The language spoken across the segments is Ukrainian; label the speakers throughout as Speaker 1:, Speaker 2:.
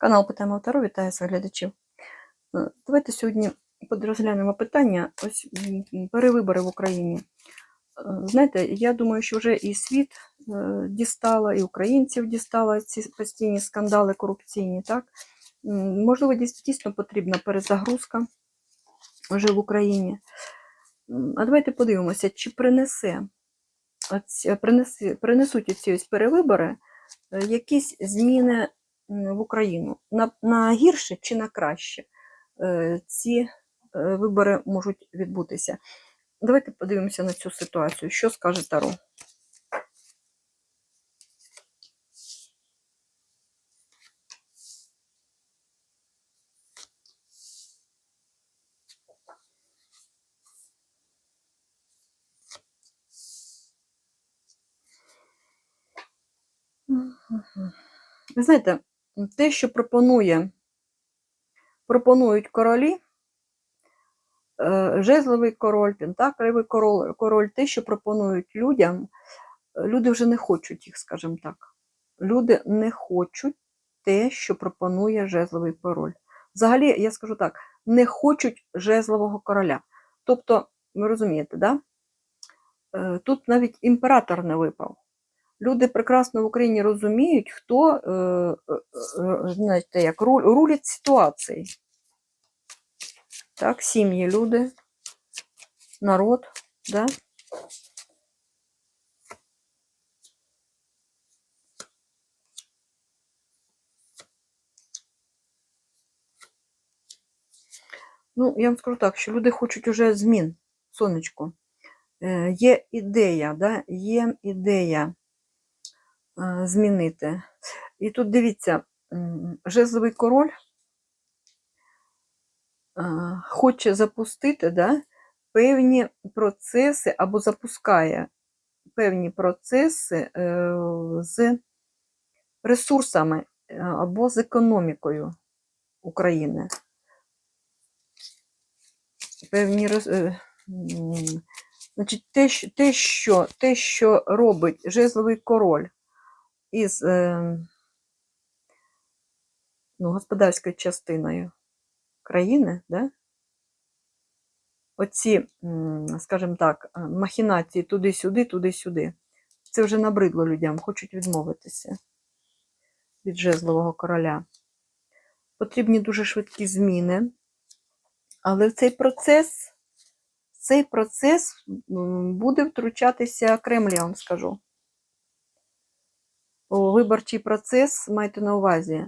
Speaker 1: Канал Питаємо Таро вітає своїх глядачів. Е, Давайте сьогодні розглянемо питання ось перевибори в Україні. Е, Знаєте, я думаю, що вже і світ е, дістала, і українців дістала ці постійні скандали корупційні. Так? Можливо, дійсно потрібна перезагрузка вже в Україні. А давайте подивимося, чи принесе, принесуть ці ось перевибори якісь зміни в Україну на, на гірше чи на краще е, ці е, вибори можуть відбутися. Давайте подивимося на цю ситуацію. Що скаже Таро? Ви знаєте, те, що пропонує, пропонують королі, е, жезловий король, пентаклевий король, король, те, що пропонують людям, люди вже не хочуть їх, скажімо так. Люди не хочуть те, що пропонує жезловий король. Взагалі, я скажу так, не хочуть жезлового короля. Тобто, ви розумієте, да? Е, тут навіть імператор не випав. Люди прекрасно в Україні розуміють, хто е, е, е, знаєте, як, руль, рулить ситуації. Так, сім'ї, люди, народ, да? Ну, я вам скажу так, що люди хочуть уже змін, сонечко. Е, є ідея, да? є ідея е, змінити. І тут дивіться, жезловий король е, хоче запустити да, певні процеси або запускає певні процеси е, з ресурсами е, або з економікою України. Певні е, Значить, те, що, те, що робить жезловий король із е, ну, господарською частиною країни, да? оці, скажімо так, е, махінації туди-сюди, туди-сюди, це вже набридло людям, хочуть відмовитися від жезлового короля. Потрібні дуже швидкі зміни, але в цей процес, цей процес буде втручатися Кремль, я вам скажу. Виборчий процес, майте на увазі,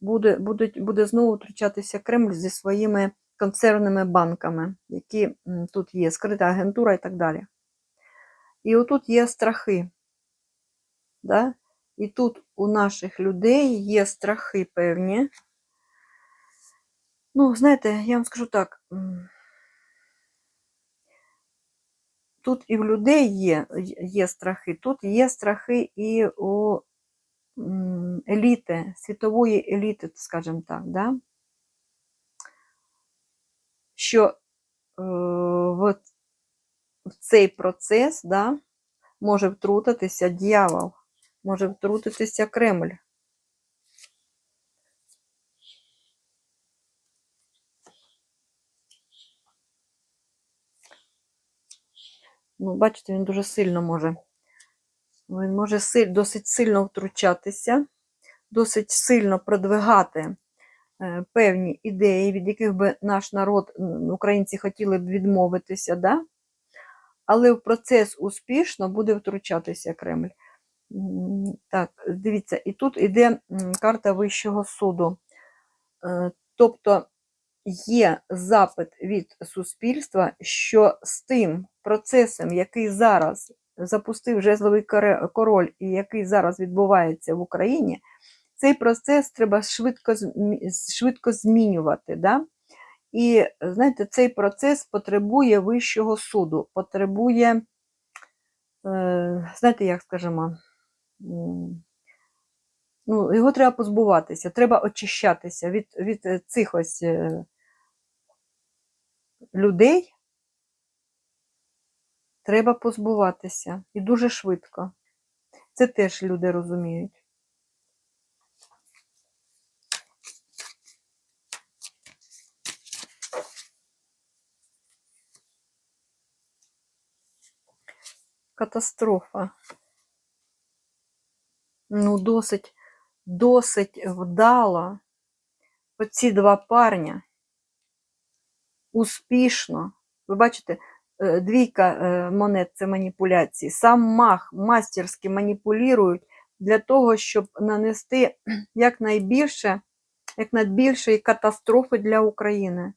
Speaker 1: буде, будуть, буде знову втручатися Кремль зі своїми концерними банками, які тут є, скрита агентура і так далі. І отут є страхи. Да? І тут у наших людей є страхи певні. Ну, знаєте, я вам скажу так. Тут і в людей є, є страхи, тут є страхи і у еліти, світової еліти, скажімо так, да? що е, в, цей процес да, може втрутитися дьявол, може втрутитися Кремль. Ну, бачите, він дуже сильно може. Він може досить сильно втручатися, досить сильно продвигати е, певні ідеї, від яких би наш народ, українці, хотіли б відмовитися, да? але в процес успішно буде втручатися Кремль. Так, дивіться, і тут іде карта Вищого суду. Е, Тобто є запит від суспільства, що з тим процесом, який зараз запустив жезловий король і який зараз відбувається в Україні, цей процес треба швидко, швидко змінювати. Да? І знаєте, цей процес потребує вищого суду, потребує, е, знаєте, як скажемо, ну, його треба позбуватися, треба очищатися від, від е, цих ось е, людей. Треба позбуватися. І дуже швидко. Це теж люди розуміють. Катастрофа. Ну, досить, досить вдало оці два парня. Успішно. Ви бачите? Двійка е, монет це маніпуляції. Сам мах мастерськи маніпулюють для того, щоб нанести якнайбільше, якнайбільшої катастрофи для України.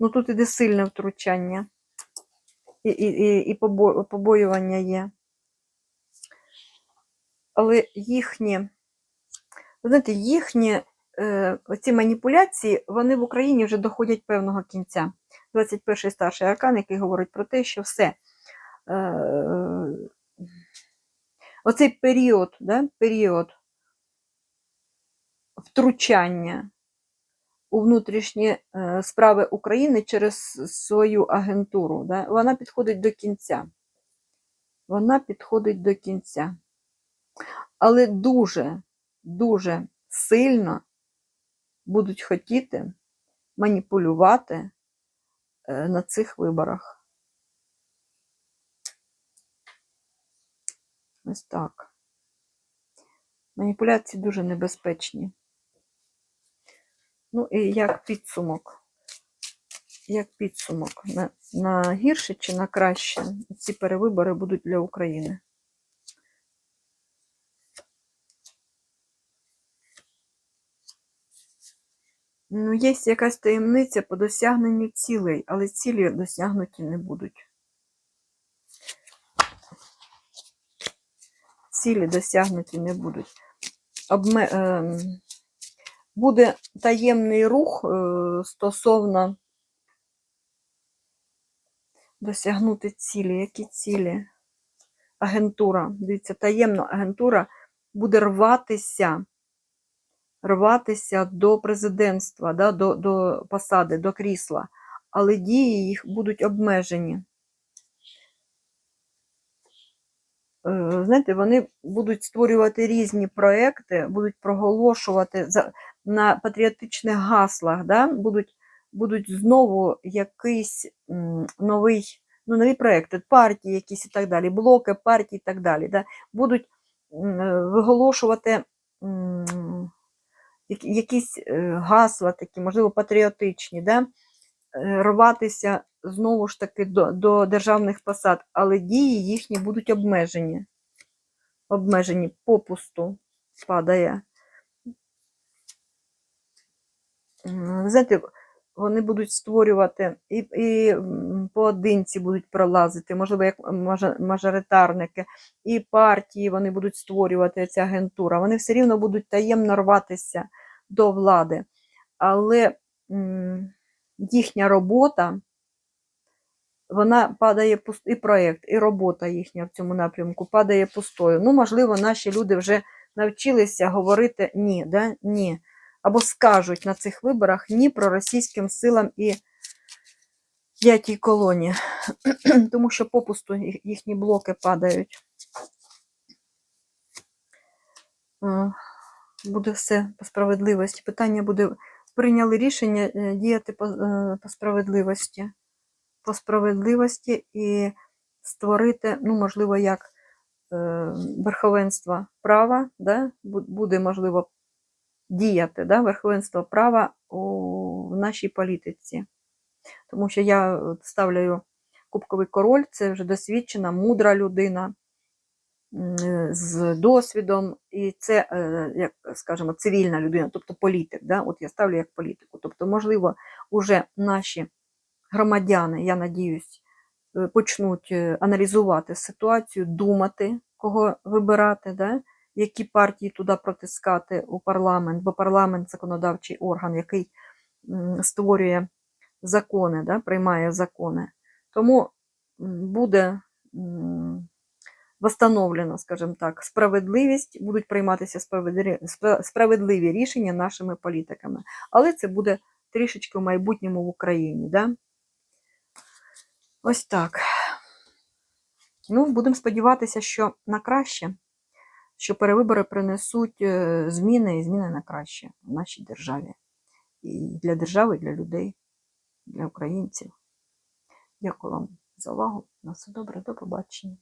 Speaker 1: Ну тут іде сильне втручання. І, і, і, і побо- побоювання є. Але їхні, ви знаєте, їхні е, оці маніпуляції, вони в Україні вже доходять певного кінця. 21-й старший аркан, який говорить про те, що все. Е, оцей період, да, період втручання у внутрішні е, справи України через свою агентуру, да, вона підходить до кінця. Вона підходить до кінця. Але дуже, дуже сильно будуть хотіти маніпулювати на цих виборах. Ось так. Маніпуляції дуже небезпечні. Ну і як підсумок. Як підсумок, на, на гірше чи на краще ці перевибори будуть для України. Ну, є якась таємниця по досягненню цілей, але цілі досягнуті не будуть. Цілі досягнуті не будуть. Обме... ем, Буде таємний рух е, стосовно досягнути цілі. Які цілі? Агентура. Дивіться, таємна агентура буде рватися рватися до президентства, да, до, до посади, до крісла, але дії їх будуть обмежені. Е, Знаєте, вони будуть створювати різні проекти, будуть проголошувати на патріотичних гаслах, да, будуть, будуть знову якийсь новий, ну, нові проекти, партії якісь і так далі, блоки партій і так далі. Да, будуть е, виголошувати якісь е, гасла такі, можливо, патріотичні, да? е, рватися знову ж таки до, до державних посад, але дії їхні будуть обмежені. Обмежені попусту падає. Ви знаєте, вони будуть створювати і, і поодинці будуть пролазити, можливо, як мажоритарники, і партії вони будуть створювати ця агентура. Вони все рівно будуть таємно рватися до влади. Але їхня робота, вона падає і проєкт, і робота їхня в цьому напрямку падає пустою. Ну, можливо, наші люди вже навчилися говорити ні, да? ні. Або скажуть на цих виборах ні проросійським силам і п'ятій колоні, тому що попусту їхні блоки падають. Буде все по справедливості. Питання буде: прийняли рішення е, діяти по, е, по справедливості. По справедливості і створити, ну, можливо, як е, верховенство права, да? буде, можливо, діяти, да? верховенство права у в нашій політиці. Тому що я ставлю Кубковий король, це вже досвідчена, мудра людина з досвідом, і це, е, як скажемо, цивільна людина, тобто політик. Да? От я ставлю як політику. Тобто, можливо, уже наші громадяни, я надіюсь, е, почнуть е, аналізувати ситуацію, думати, кого вибирати, да? які партії туди протискати у парламент, бо парламент законодавчий орган, який створює закони, да? приймає закони. Тому буде восстановлено, скажімо так, справедливість, будуть прийматися справедливі, рішення нашими політиками. Але це буде трішечки в майбутньому в Україні. Да? Ось так. Ну, будемо сподіватися, що на краще, що перевибори принесуть е, зміни і зміни на краще в нашій державі. І для держави, і для людей, для українців. Дякую вам за увагу. На все добре, до побачення.